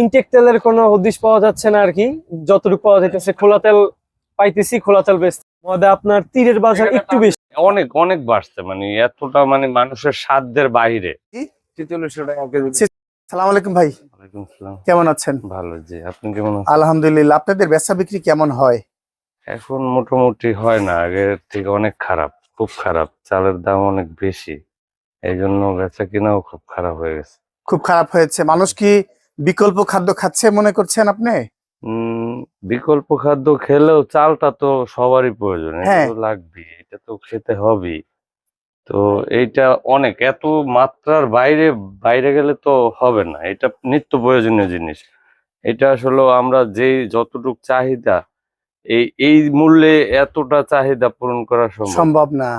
Intact তেলের কোনো হদিশ পাওয়া যাচ্ছে না আর কি। যতটুকু পাওয়া যাইতেছে খোলা তেল পাইতেছি খোলা তেল বেশ মধ্যে আপনার তীরের বাজার একটু বেশি। অনেক অনেক বাড়ছে মানে এতটা মানে মানুষের সাধ্যের বাইরে। তেতাল্লিশশো টাকা কেজি। সালাম আলাইকুম ভাই। ওয়ালাইকুম আসসালাম। কেমন আছেন? ভালো জি। আপনি কেমন আছেন? আলহামদুলিল্লাহ। আপনাদের বেচা বিক্রি কেমন হয়? এখন মোটামুটি হয় না আগের থেকে অনেক খারাপ খুব খারাপ। চালের দাম অনেক বেশি। এই জন্য বেচা কিনাও খুব খারাপ হয়ে গেছে। খুব খারাপ হয়েছে। মানুষ কি বিকল্প খাদ্য খাচ্ছে মনে করছেন আপনি? বিকল্প খাদ্য খেলেও চালটা তো সবারই প্রয়োজন হ্যাঁ। তো এটা তো খেতে হবেই। তো এইটা অনেক এত মাত্রার বাইরে বাইরে গেলে তো হবে না এটা নিত্য প্রয়োজনীয় জিনিস। এটা আসলে আমরা যেই যতটুক চাহিদা এই এই মূল্যে এতটা চাহিদা পূরণ করা সম্ভব না।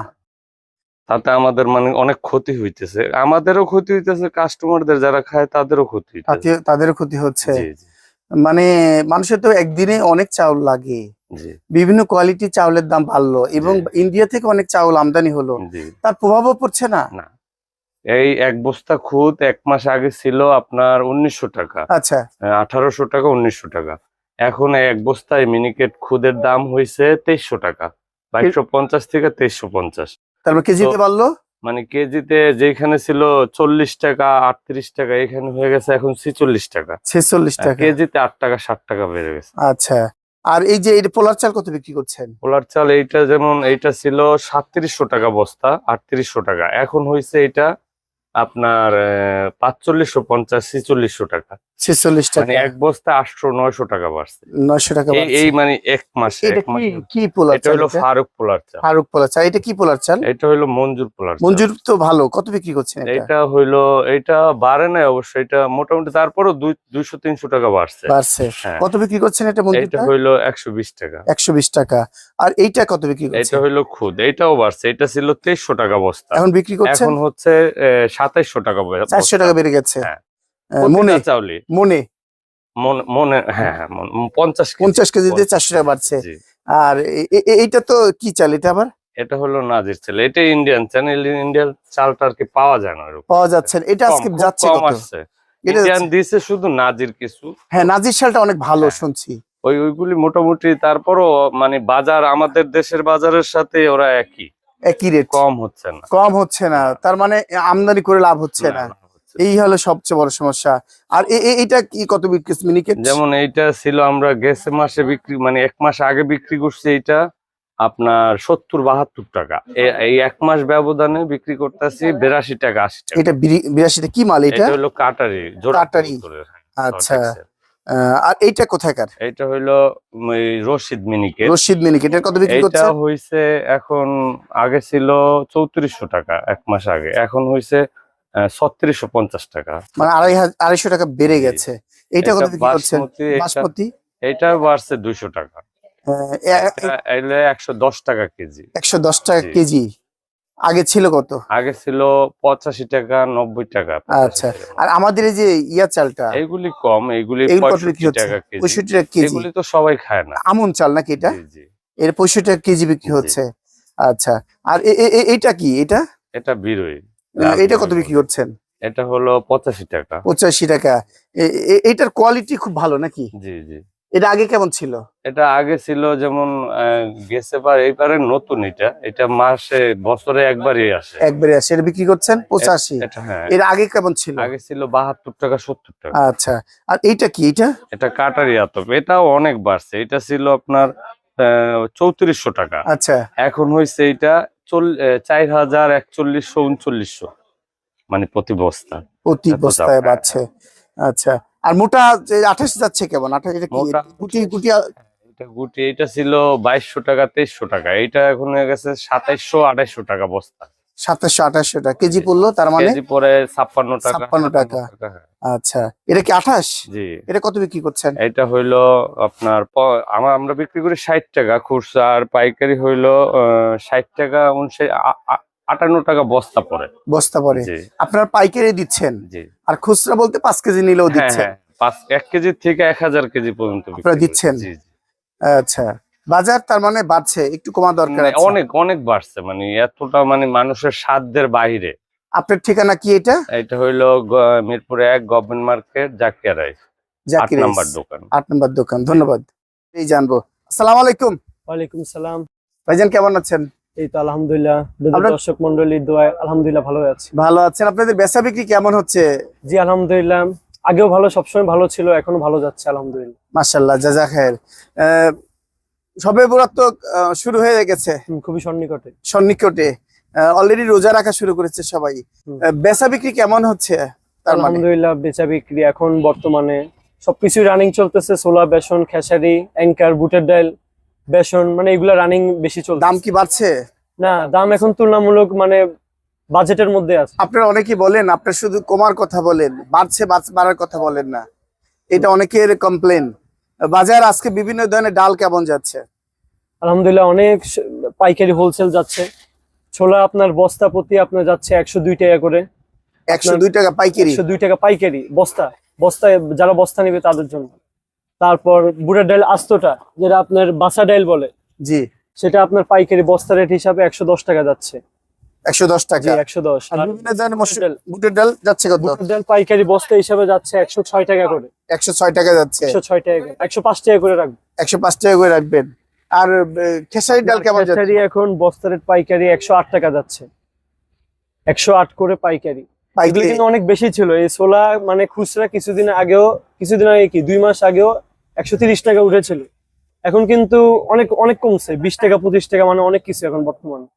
তাতে আমাদের মানে অনেক ক্ষতি হইতেছে। আমাদেরও ক্ষতি হইতেছে কাস্টমারদের যারা খায় তাদেরও ক্ষতি তাদেরও ক্ষতি হচ্ছে। মানে মানুষের তো একদিনে অনেক চাউল লাগে। বিভিন্ন কোয়ালিটি চাউলের দাম বাড়লো এবং ইন্ডিয়া থেকে অনেক চাউল আমদানি হলো। তার প্রভাবও পড়ছে না? না। এই এক বস্তা খুদ এক মাস আগে ছিল আপনার উনিশশো টাকা। আচ্ছা। আঠারোশো টাকা উনিশশো টাকা। এখন এক বস্তায় মিনিকেট খুদের দাম হয়েছে তেইশশো টাকা। বাইশশো পঞ্চাশ থেকে তেইশশো পঞ্চাশ। তারপর কেজিতে বাড়লো? মানে কেজিতে যেখানে ছিল চল্লিশ টাকা আটত্রিশ টাকা এখানে হয়ে গেছে এখন ছেচল্লিশ টাকা। ছেচল্লিশ টাকা। কেজিতে আট টাকা ষাট টাকা বেড়ে গেছে। আচ্ছা। আর এই যে পোলার চাল কত বিক্রি করছেন? পোলার চাল এইটা যেমন এইটা ছিল সাতত্রিশশো টাকা বস্তা আটত্রিশশো টাকা। এখন হয়েছে এটা আপনার পাঁচচল্লিশশো পঞ্চাশ ছিচল্লিশশো টাকা। ছেচল্লিশ মানে টাকা এক বস্তা আটশো নয়শো টাকা বাড়ছে। নয়শো টাকা এই মানে এক মাসে এটা কি পোলার এটা হলো ফারুক পোলার চাল। ফারুক পোলার চাল। এটা কি পোলার চাল? এটা হলো মঞ্জুর পোলার মঞ্জুর তো ভালো। কত বিক্রি করছেন এটা? এটা হইল এটা বাড়ে নাই অবশ্যই এটা মোটামুটি তারপরও দুই দুইশো তিনশো টাকা বাড়ছে। বাড়ছে। হ্যাঁ। কত বিক্রি করছেন এটা মঞ্জুর এটা হইল একশো বিশ টাকা। একশো বিশ টাকা। আর এইটা কত বিক্রি এটা করছেন? হইল খুদ। এটাও বাড়ছে। এটা ছিল তেইশশো টাকা বস্তা। এখন বিক্রি করছেন? এখন হচ্ছে সাতাইশশো টাকা চারশো টাকা বেড়ে গেছে। হ্যাঁ। মনে মনে। মনে হ্যাঁ হ্যাঁ মন- পঞ্চাশ কেজি। পঞ্চাশ কেজিতে চারশো টাকা বাড়ছে। আর এইটা তো কি চাল এটা আবার? এটা হলো নাজির চাল। এটা ইন্ডিয়ান চ্যানেল ইন্ডিয়ান চালটা আর কি পাওয়া যায় না। পাওয়া যাচ্ছে এটা আজকে যাচ্ছে কম কত? আসছে। ইন্ডিয়ান দিছে শুধু নাজির কিছু। হ্যাঁ নাজির শালটা অনেক ভালো হ্যাঁ। শুনছি। ওই ওইগুলি মোটামুটি তারপরও মানে বাজার আমাদের দেশের বাজারের সাথে ওরা একই। একই রেট কম হচ্ছে না। কম হচ্ছে না। তার মানে আমদানি করে লাভ হচ্ছে না। এই হলো সবচেয়ে বড় সমস্যা। আর এইটা কি কত বিক্রি মিনিকেট যেমন এইটা ছিল আমরা গেছে মাসে বিক্রি মানে এক মাস আগে বিক্রি করছি এইটা আপনার সত্তর বাহাত্তর টাকা। এই এক মাস ব্যবধানে বিক্রি করতেছি বিরাশি টাকা আশি টাকা। এটা বিরি- বিরাশিটা কি মাল এটা এটা? হলো কাটারি জোড়া কাটারি। আচ্ছা। আর এইটা কোথাকার এটা হইল রশিদ মিনিকে রশিদ মিনিকেট এটা কত বিক্রি করছে? হইছে এখন আগে ছিল চৌত্রিশশো টাকা এক মাস আগে। এখন হইছে ছত্রিশশো পঞ্চাশ টাকা। মানে আড়াই হাজার আড়াইশো টাকা বেড়ে গেছে। এইটা কত এটা বিক্রি করছেন বাসমতি, এটা- বাড়ছে দুইশো টাকা। আহ, এ- এ- এটা এলে একশো দশ টাকা কেজি। একশো দশ টাকা কেজি। আগে ছিল কত? আগে ছিল পঁচাশি টাকা নব্বই টাকা আচ্ছা। আর আমাদের এই যে ইয়া চালটা এইগুলি কম পঁয়ষট্টি টাকা কেজি। এগুলি তো সবাই খায় না। আমন চাল নাকি এটা? এর পঁয়ষট্টি টাকা কেজি বিক্রি হচ্ছে। আচ্ছা। আর এ- এ- এ- এইটা কি? এটা? এটা বিরোই। এটা কত বিক্রি করছেন এটা হলো পঁচাশি টাকা। পঁচাশি টাকা। এ- এ- এইটার কোয়ালিটি খুব ভালো নাকি? জি জি। এটা আগে কেমন ছিল? এটা আগে ছিল যেমন গেছে বার এইবারে নতুন এটা। এটা মাসে বছরে একবারই আসে। একবারে আসে। এটা বিক্রি করছেন? পঁচাশি। এটা হ্যাঁ। এর আগে কেমন ছিল? আগে ছিল বাহাত্তর টাকা সত্তর টাকা। আচ্ছা। আর এইটা কি এটা এটা কাটারি আতপ। এটাও অনেক বাড়ছে। এটা ছিল আপনার চৌত্রিশশো টাকা। আচ্ছা। এখন হয়েছে এটা চার হাজার একচল্লিশশো উনচল্লিশশো। মানে প্রতি বস্তা। প্রতি বস্তায় বাড়ছে। আচ্ছা। আর মোটা যে আঠাশ যাচ্ছে কেমন? আঠাশ এটা গুটি গুটি এটা গুটি এটা ছিল বাইশশো টাকা তেইশশো টাকা। এটা এখন হয়ে গেছে সাতাইশশো আঠাইশশো টাকা বস্তা। সাতাশশো আঠাশশো টাকা। কেজি পড়ল তার মানে? পরে ছাপ্পান্ন টাকা। 56 টাকা। হ্যাঁ। আচ্ছা। এটা কি আঠাশ? জি। এটা কত বিক্রি করছেন? এটা হইল আপনার আমরা বিক্রি করি ষাট টাকা। খুচরা আর পাইকারি হইল ষাট টাকা উনষাট আটান্ন টাকা বস্তা পরে বস্তা পরে আপনার পাইকারি দিচ্ছেন? আর খুচরা বলতে পাঁচ কেজি নিলেও হ্যাঁ দিচ্ছেন? হ্যাঁ এক কেজি থেকে এক হাজার কেজি পর্যন্ত আপনারা দিচ্ছেন? আচ্ছা। বাজার তার মানে বাড়ছে একটু কমা দরকার মানে অনেক অনেক বাড়ছে মানে এতটা মানে মানুষের সাধ্যের বাইরে। আপনার ঠিকানা কি এটা? এটা হইল মিরপুরে এক government market Zakia rice. Zakir number দোকান। আট নম্বর দোকান ধন্যবাদ। এই জানব। আসসালামু আলাইকুম। ওয়ালাইকুম সালাম। ভাইজান কেমন আছেন? এই তো আলহামদুলিল্লাহ। দর্শক মন্ডলী দোয়ায় আলহামদুলিল্লাহ ভালো আছি। ভালো আছেন। আপনাদের বেচা বিক্রি কেমন হচ্ছে? জি আলহামদুলিল্লাহ। আগেও ভালো সবসময় ভালো ছিল এখনও ভালো যাচ্ছে আলহামদুলিল্লাহ। জাজা খায়ের সবে বরাত শুরু হয়ে গেছে। খুবই সন্নিকটে। সন্নিকটে। অলরেডি রোজা রাখা শুরু করেছে সবাই। বেচা বিক্রি কেমন হচ্ছে? তার মানে? আলহামদুলিল্লাহ বেচা বিক্রি এখন বর্তমানে সবকিছু রানিং চলতেছে। সোলা বেসন খেসারি অ্যাঙ্কার বুটের ডাল। বেসন মানে এগুলা রানিং বেশি চলছে দাম কি বাড়ছে? না দাম এখন তুলনামূলক মানে বাজেটের মধ্যে আছে। আপনারা অনেকেই বলেন আপনার শুধু কমার কথা বলেন বাড়ছে বাড়ার কথা বলেন না। এটা অনেকের কমপ্লেন বাজার আজকে বিভিন্ন ধরনের ডাল কেমন যাচ্ছে? আলহামদুলিল্লাহ অনেক পাইকারি হোলসেল যাচ্ছে। ছোলা আপনার বস্তা প্রতি আপনার যাচ্ছে একশো দুই টাকা করে। একশো দুই টাকা পাইকারি? একশো দুই টাকা পাইকারি বস্তা। বস্তায় যারা বস্তা নেবে তাদের জন্য। তারপর বুড়ার ডাল আস্তটা যেটা আপনার বাসা ডাইল বলে জি। সেটা আপনার পাইকারি বস্তা রেট হিসাবে একশো দশ টাকা যাচ্ছে। একশো দশ টাকা। একশো দশ। বুটের ডাল যাচ্ছে কত? বুটের ডাল পাইকারি বস্তা হিসাবে যাচ্ছে একশো ছয় টাকা করে। একশো ছয় টাকা যাচ্ছে। একশো ছয় টাকা একশো পাঁচ টাকা করে রাখব। একশো পাঁচ টাকা করে রাখবেন। আর ডাল কেমন যাচ্ছে? এখন বস্তা রেট পাইকারি একশো আট টাকা যাচ্ছে। একশো আট করে পাইকারি। কিন্তু অনেক বেশি ছিল। এই সোলা মানে খুচরা কিছুদিন আগেও কিছুদিন আগে কি দুই মাস আগেও একশো তিরিশ টাকা উঠেছিল। এখন কিন্তু অনেক অনেক কমছে বিশ টাকা পঁচিশ টাকা মানে অনেক কিছু এখন বর্তমানে।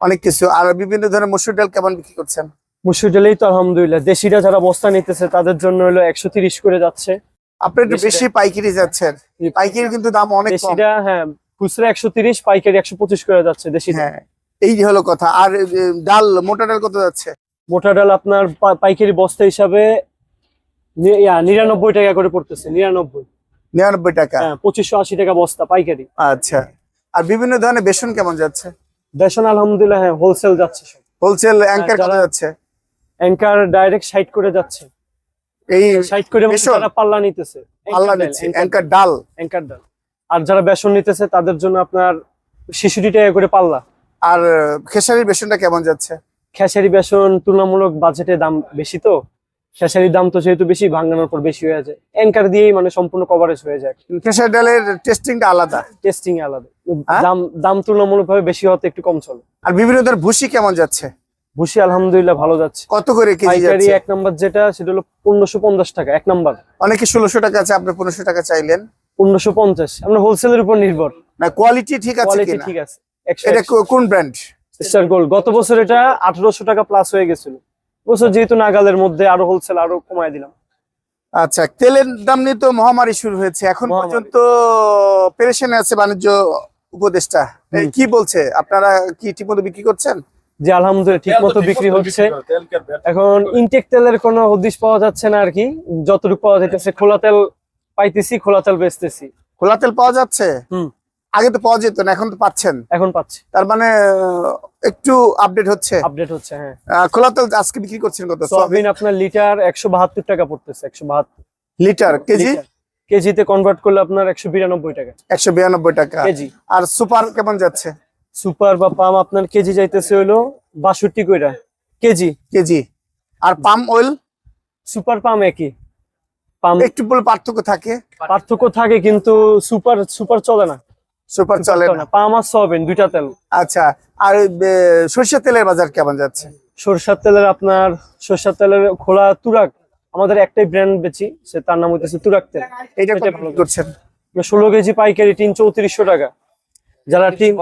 অনেক কিছু। আর বিভিন্ন ধরনের মসুর ডাল কেমন বিক্রি করছেন? মসুর ডালেই তো আলহামদুলিল্লাহ। দেশিরা যারা বস্তা নিতেছে তাদের জন্য হলো একশো তিরিশ করে যাচ্ছে। আপনি একটু বেশি পাইকারি যাচ্ছেন। পাইকারি কিন্তু দাম অনেক দেশিরা হ্যাঁ খুচরা একশো তিরিশ পাইকারি একশো পঁচিশ করে যাচ্ছে দেশিরা হ্যাঁ এই হলো কথা। আর ডাল মোটা ডাল কত যাচ্ছে? মোটা ডাল আপনার পাইকারি বস্তা হিসাবে নিরানব্বই টাকা করে পড়তেছে নিরানব্বই। নিরানব্বই টাকা। হ্যাঁ পঁচিশশো আশি টাকা বস্তা পাইকারি। আচ্ছা। আর বিভিন্ন ধরনের বেসন কেমন যাচ্ছে? বেসন আলহামদুলিল্লাহ হ্যাঁ হোলসেল যাচ্ছে হোলসেল অ্যাঙ্কার কত যাচ্ছে? অ্যাঙ্কার ডাইরেক্ট সাইড করে যাচ্ছে। এই সাইড করে মানে যারা পাল্লা নিতেছে পাল্লা নিচ্ছে অ্যাঙ্কার ডাল। অ্যাঙ্কার ডাল। আর যারা বেসন নিতেছে তাদের জন্য আপনার শিশুটি টাকা করে পাল্লা। আর খেসারির বেসনটা কেমন যাচ্ছে? খেসারি বেসন তুলনামূলক বাজেটে দাম বেশি তো। খেসারির দাম তো যেহেতু বেশি ভাঙানোর পর বেশি হয়ে যায়। অ্যাঙ্কার দিয়েই মানে সম্পূর্ণ কভারেজ হয়ে যায়। খেসারি ডালের টেস্টিংটা আলাদা। টেস্টিং আলাদা। হ্যাঁ? দাম দাম তুলনামূলক ভাবে বেশি হতে একটু কম চলে। আর বিভিন্ন ধরনের ভুসি কেমন যাচ্ছে? ভুসি আলহামদুলিল্লাহ ভালো যাচ্ছে। কত করে কেজি যাচ্ছে? এক নাম্বার যেটা সেটা হলো পনেরোশো পঞ্চাশ টাকা এক নাম্বার অনেকে ষোলোশো টাকা আছে আপনি পনেরোশো টাকা চাইলেন। পনেরোশো পঞ্চাশ। আমরা হোলসেলের উপর নির্ভর। না কোয়ালিটি ঠিক আছে কোয়ালিটি ঠিক আছে। এটা কোন ব্র্যান্ড স্টার গোল্ড গত বছর এটা আঠারোশো টাকা প্লাস হয়ে গেছিল। বছর যেহেতু নাগালের মধ্যে আরও হোলসেল আরও কমায় দিলাম। আচ্ছা তেলের দাম নিয়ে তো মহামারী শুরু হয়েছে। এখন পর্যন্ত পেরেশানে আছে বাণিজ্য উপদেষ্টা। কি বলছে? আপনারা কি ঠিকমতো বিক্রি করছেন? যে আলহামদুলিল্লাহ ঠিক মতো বিক্রি হচ্ছে। এখন ইনটেক তেলের কোনো হদিশ পাওয়া যাচ্ছে না আর কি। যতটুকু পাওয়া যাইতেছে খোলা তেল পাইতেছি খোলা তেল বেচতেছি। খোলা তেল পাওয়া যাচ্ছে? হুম। আগে তো পাওয়া যেত না এখন তো পাচ্ছেন। এখন পাচ্ছি। তার মানে একটু আপডেট হচ্ছে। আপডেট হচ্ছে হ্যাঁ। খোলা তেল আজকে বিক্রি করছেন কত? সয়াবিন আপনার লিটার একশো বাহাত্তর টাকা পড়তেছে একশো বাহাত্তর। Litre KG? কেজিতে কনভার্ট করলে আপনার একশো বিরানব্বই টাকা। একশো বিরানব্বই টাকা। কেজি। আর সুপার কেমন যাচ্ছে? সুপার বা পাম আপনার কেজি যাইতেছে হলো বাষট্টি কইরা। কেজি। কেজি। আর পাম অয়েল সুপার পাম একই। পাম একটু বলে পার্থক্য থাকে। পার্থক্য থাকে কিন্তু সুপার সুপার চলে না। সুপার চলে না পাম আর সয়াবিন দুইটা তেল। আচ্ছা আর এ, সরিষা তেলের বাজার কেমন যাচ্ছে? সরষার তেলের আপনার সরষার তেলের খোলা তুরাক আমাদের একটাই ব্র্যান্ড বেচি সে তার নাম হইতেছে তুরাক তেল। এটা করছেন? ষোলো কেজি পাইকারি টিন চৌত্রিশশো টাকা। যারা টিন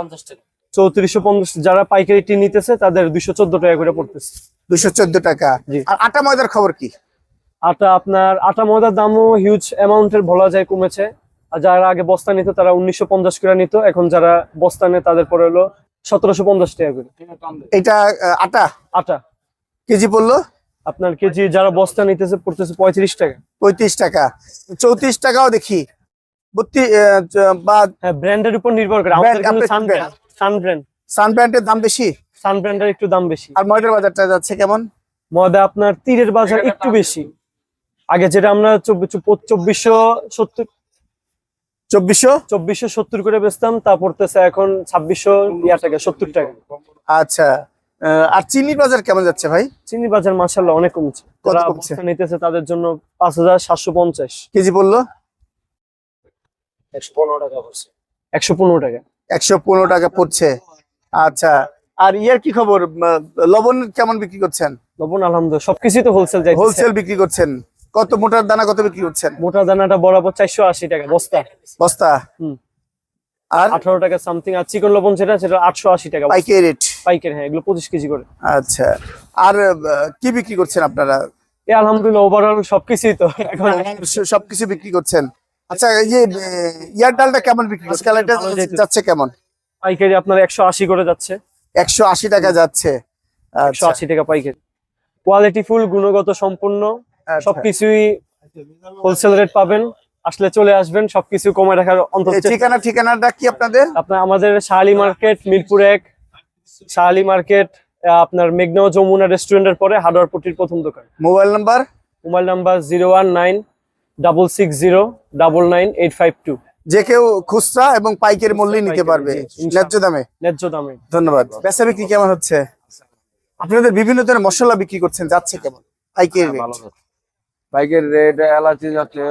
চৌত্রিশশো পঞ্চাশ যারা পাইকারি টিন নিতেছে তাদের দুইশো চোদ্দ টাকা করে পড়তেছে। দুশো চোদ্দ টাকা। আর আটা ময়দার খবর কি? আটা আপনার আটা ময়দার দামও হিউজ অ্যামাউন্টের বলা যায় কমেছে। আর যারা আগে বস্তা নিত তারা উনিশশো পঞ্চাশ করে নিত। এখন যারা বস্তা নেয় তাদের পরে হলো সতেরোশো পঞ্চাশ টাকা করে। এটা আটা? আটা। কেজি পড়ল? আপনার কেজি যারা বস্তা নিতেছে পড়তেছে পঁয়ত্রিশ টাকা। পঁয়ত্রিশ টাকা। চৌত্রিশ টাকাও দেখি। হ্যাঁ ব্র্যান্ডের উপর নির্ভর করে। Brand, আপনার Sun brand? Brand Sun brand. Sun ব্র্যান্ডের দাম বেশি? সান ব্র্যান্ডের একটু দাম বেশি। আর ময়দার বাজারটা যাচ্ছে কেমন? ময়দা আপনার তীরের বাজার একটু বেশি। আগে যেটা আমরা চব্বিশশো সত্তর চব্বিশশো? চব্বিশশো সত্তর করে বেচতাম তা পড়তেছে এখন ছাব্বিশশো ইয়া টাকা সত্তর টাকা। আচ্ছা আহ, আর চিনির বাজার কেমন যাচ্ছে ভাই? চিনি বাজার মাসাল্লাহ অনেক কমছে। যারা? নিতেছে তাদের জন্য পাঁচ হাজার সাতশো পঞ্চাশ। কেজি বলল একশো পনেরো টাকা পড়ছে। একশো পনেরো টাকা। একশো পনেরো টাকা পড়ছে। আচ্ছা আর ইয়ার কি খবর? লবণ কেমন বিক্রি করছেন? লবণ আলহামদুলিল্লাহ সবকিছুই তো হোলসেল যাই হোলসেল বিক্রি করছেন। কত মোটার দানা কত বিক্রি করছেন? মোটা দানাটা বরাবর চারশো আশি টাকা বস্তা। বস্তা? হুম। আর? আঠারো টাকা সামথিং আর চিকন লবণ যেটা সেটা আটশো আশি টাকা। পাইকারি রেট পাইকারি হ্যাঁ এগুলো পঁচিশ কেজি করে। আচ্ছা। আর কি বিক্রি করছেন আপনারা? এ আলহামদুলিল্লাহ ওভারঅল সবকিছুই তো এখন। সবকিছু বিক্রি করছেন। আচ্ছা এই যে আহ, ইয়ার ডালটা কেমন বিক্রি করছে কালারটা যাচ্ছে কেমন? পাইকারি আপনার একশো আশি করে যাচ্ছে। একশো আশি টাকা যাচ্ছে। একশো আচ্ছা আশি টাকা পাইকারি। কোয়ালিটি ফুল গুণগত আচ্ছা। সবকিছুই হোলসেল রেট পাবেন আসলে চলে আসবেন সবকিছু কমে রাখার অন্তত ঠিকানা ঠিকানাটা কি আপনাদের? আপনার আমাদের শাহালি মার্কেট মিরপুর এক। শাহালি মার্কেট আপনার মেঘনা যমুনা রেস্টুরেন্টের পরে হার্ডওয়ারপট্টির প্রথম দোকান। Mobile number? Mobile number zero one nine double six zero double nine eight five two. যে কেউ খুচরা এবং পাইকের মূল্যে নিতে পারবে। ন্যায্য দামে। ন্যায্য দামে। ধন্যবাদ। বেচা বিক্রি কেমন হচ্ছে? আপনাদের বিভিন্ন ধরনের মশলা বিক্রি করছেন যাচ্ছে কেমন? পাইকারি হ্যাঁ, rate? ভালো যাচ্ছে বাইকের রেট এলাচি যাচ্ছে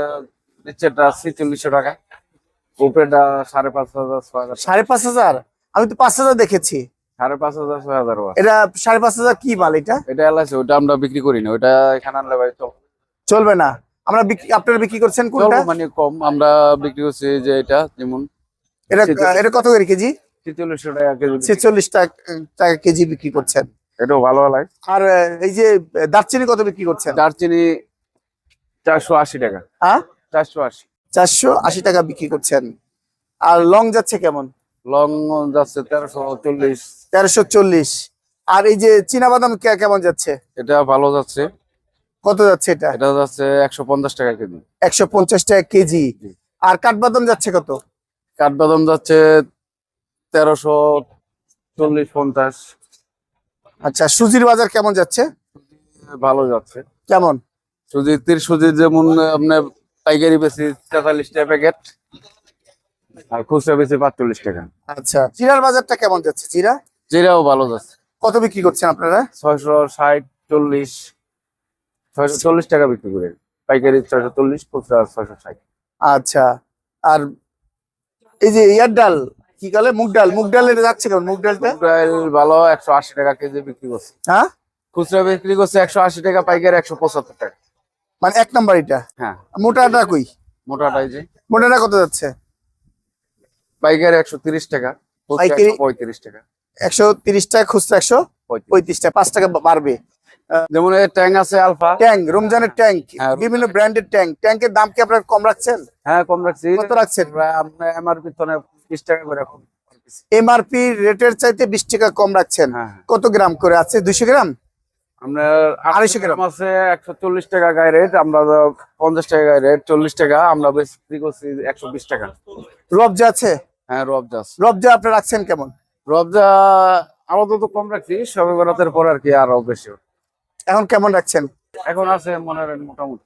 নিচেটা ছিচল্লিশশো টাকা। উপরেটা সাড়ে পাঁচ হাজার ছয় হাজার। সাড়ে পাঁচ হাজার? আমি তো পাঁচ হাজার দেখেছি। সাড়ে পাঁচ হাজার ছয় হাজার এটা সাড়ে পাঁচ হাজার কি মাল এটা? এটা এলাচি ওটা আমরা বিক্রি করি না। ওটা এখানে আনলে ভাই তো চলবে না। আমরা বিক্রি আপনারা বিক্রি করছেন কোনটা? মানে কম আমরা বিক্রি করছি যে এটা যেমন এটা এটা কত করে কেজি? ছিচল্লিশশো টাকা কেজি ছেচল্লিশ টাকা টাকা কেজি বিক্রি করছেন। এটাও ভালো লাগে আর এই যে দারচিনি কত বিক্রি করছেন? দারচিনি চারশো আশি টাকা। হ্যাঁ চারশো আশি। চারশো আশি টাকা বিক্রি করছেন। আর লং যাচ্ছে কেমন? লং যাচ্ছে তেরোশো চল্লিশ। তেরোশো চল্লিশ। আর এই যে চীনা বাদাম কেমন যাচ্ছে? এটা ভালো যাচ্ছে। কত যাচ্ছে এটা? এটা যাচ্ছে একশো পঞ্চাশ টাকা কেজি। একশো পঞ্চাশ টাকা কেজি। আর কাঠবাদাম যাচ্ছে কত? কাঠবাদাম যাচ্ছে তেরোশো চল্লিশ পঞ্চাশ। আচ্ছা সুজির বাজার কেমন যাচ্ছে? ভালো যাচ্ছে। কেমন? সুজি তীর সুজি যেমন আপনার পাইকারি বেশি তেতাল্লিশ টাকা প্যাকেট আর খুচরা বেশি পাঁচচল্লিশ টাকা। আচ্ছা জিরার বাজারটা কেমন যাচ্ছে? জিরা জিরাও ভালো যাচ্ছে। কত বিক্রি করছেন আপনারা? ছয়শো ষাট চল্লিশ। ছয়শো চল্লিশ টাকা বিক্রি করে। পাইকারি ছয়শো চল্লিশ খুচরা ছয়শো ষাট। আচ্ছা আর এই যে ইয়ার ডাল কি বলে? মুগ ডাল। মুগ ডালের যাচ্ছে কেমন? মুগ ডালটা? মুগ ডাল ভালো একশো আশি টাকা কেজি বিক্রি করছে। হ্যাঁ? খুচরা বিক্রি করছে একশো আশি টাকা পাইকারি একশো পঁচাত্তর টাকা। মানে এক নাম্বার এটা। হ্যাঁ। মোটাটা কই? মোটাটাই যে। মোটাটা কত যাচ্ছে? পাইকারি একশো তিরিশ টাকা পাইকারি- 135 টাকা। একশো তিরিশ টাকা খুচরা একশো পঁয়ত্রিশ। পঁয়ত্রিশ। টাকা পাঁচ টাকা বাড়বে। যেমন এই ট্যাং আছে আলফা। ট্যাঙ্ক রমজানের ট্যাঙ্ক হ্যাঁ। বিভিন্ন ব্র্যান্ডের ট্যাঙ্ক ট্যাঙ্কের দাম কি আপনারা কম রাখছেন? হ্যাঁ কম রাখছি। কত রাখছেন? আপনার এমআরপি তো বিশ টাকা করে এমআরপি রেটের চাইতে বিশ টাকা কম রাখছেন। হ্যাঁ। কত গ্রাম করে? আছে দুইশো গ্রাম? আড়াইশো গ্রাম। আছে একশো চল্লিশ টাকা গায়ে রেট আমরা পঞ্চাশ টাকা গায়ে রেট চল্লিশ টাকা আমরা বিক্রি করছি একশো বিশ টাকা রবজা আছে হ্যাঁ রবজা আছে। রবজা আপনি রাখছেন কেমন রবজা আপাতত কম রাখছি সবে পর আর কি আরও বেশি এখন কেমন রাখছেন এখন আছে মনে হয় মোটামুটি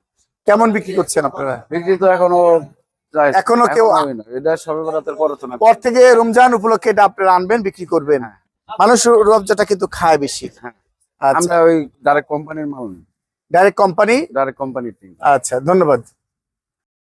কেমন বিক্রি করছেন আপনারা বিক্রি তো এখনও এখনও কেউ-। এটা সবে বরাতের পরে তো না পর থেকে রমজান উপলক্ষে এটা আপনারা আনবেন বিক্রি করবেন হ্যাঁ। মানুষ রবজাটা কিন্তু খায় বেশি হ্যাঁ। আচ্ছা আমরা ওই ডাইরেক্ট কোম্পানির মাল ডাইরেক্ট কোম্পানি ডাইরেক্ট কোম্পানির আচ্ছা ধন্যবাদ।